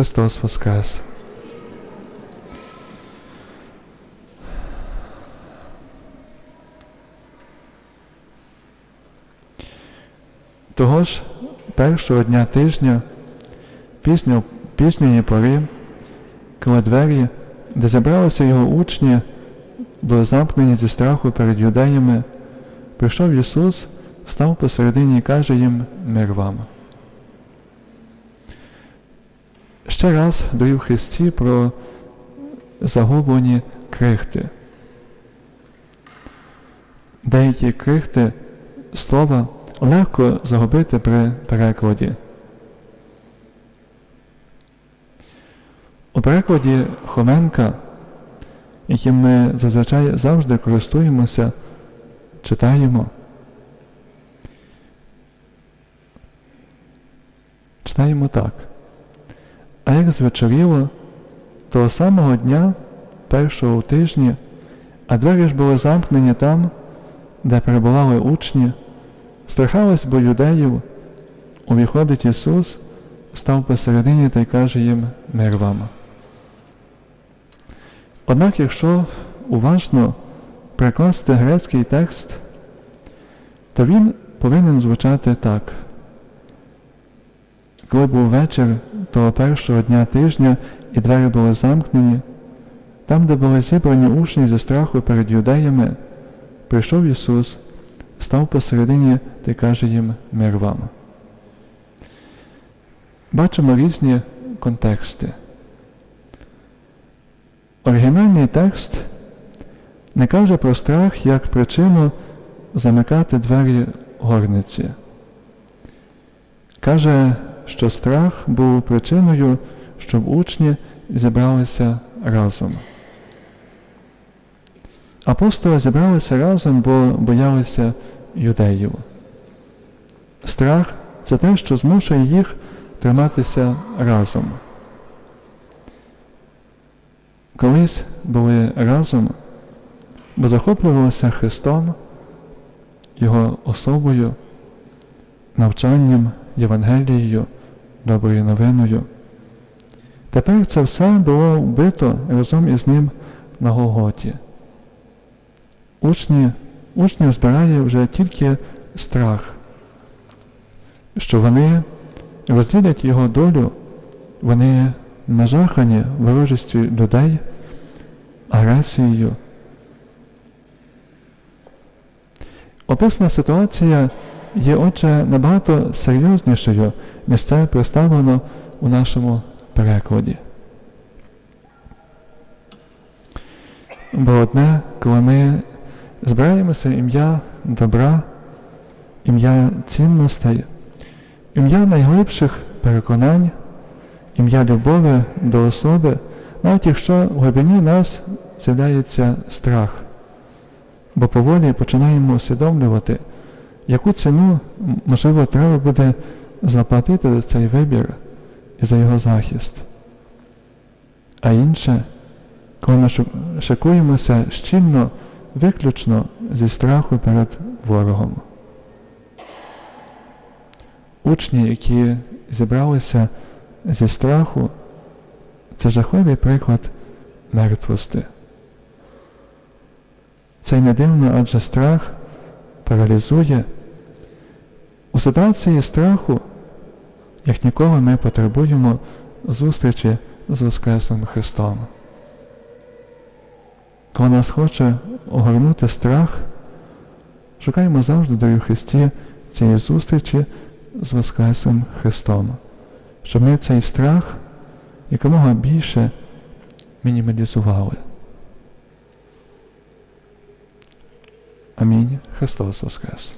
Христос Воскрес! Того ж першого дня тижня, пісньо, пісньої пори, коли двері, де зібралися його учні, були замкнені зі страху перед юдеями, прийшов Ісус, став посередині і каже їм мир вам. Ще раз даю Христі про загублені крихти. Деякі крихти слова легко загубити при перекладі. У перекладі Хоменка, яким ми зазвичай завжди користуємося, читаємо. Читаємо так. А як звечоріло, того самого дня, першого у тижні, а двері ж були замкнені там, де перебували учні, страхались бо юдеїв, увіходить Ісус, став посередині та й каже їм мир вам. Однак, якщо уважно прикласти грецький текст, то він повинен звучати так. Коли був вечір того першого дня тижня і двері були замкнені, там, де були зібрані учні зі страху перед юдеями, прийшов Ісус, став посередині та каже їм мир вам. Бачимо різні контексти. Оригінальний текст не каже про страх як причину замикати двері горниці. Каже, що страх був причиною, щоб учні зібралися разом. Апостоли зібралися разом, бо боялися юдеїв. Страх це те, що змушує їх триматися разом. Колись були разом, бо захоплювалися Христом, Його особою, навчанням, Євангелією, доброю новиною. Тепер це все було вбито разом із ним на Голготі. Учні, Учнів збирає вже тільки страх, що вони розділять його долю, вони нажахані ворожістю людей, агресією. Описана ситуація є, отже, набагато серйознішою, ніж це представлено у нашому перекладі. Бо одне, коли ми збираємося ім'я добра, ім'я цінностей, ім'я найглибших переконань, ім'я любові до особи, навіть якщо в глибині нас з'являється страх, бо поволі починаємо усвідомлювати, яку ціну, можливо, треба буде заплатити за цей вибір і за його захист. А інше, коли ми шикуємося щільно, виключно зі страху перед ворогом. Учні, які зібралися зі страху, це жахливий приклад мертвості. Це не дивно, адже страх паралізує. Ситуації страху, як ніколи, ми потребуємо зустрічі з Воскресним Христом. Коли нас хоче огорнути страх, шукаємо завжди дорогу Христі цієї зустрічі з Воскресним Христом, щоб ми цей страх якомога більше мінімалізували. Амінь. Христос Воскрес!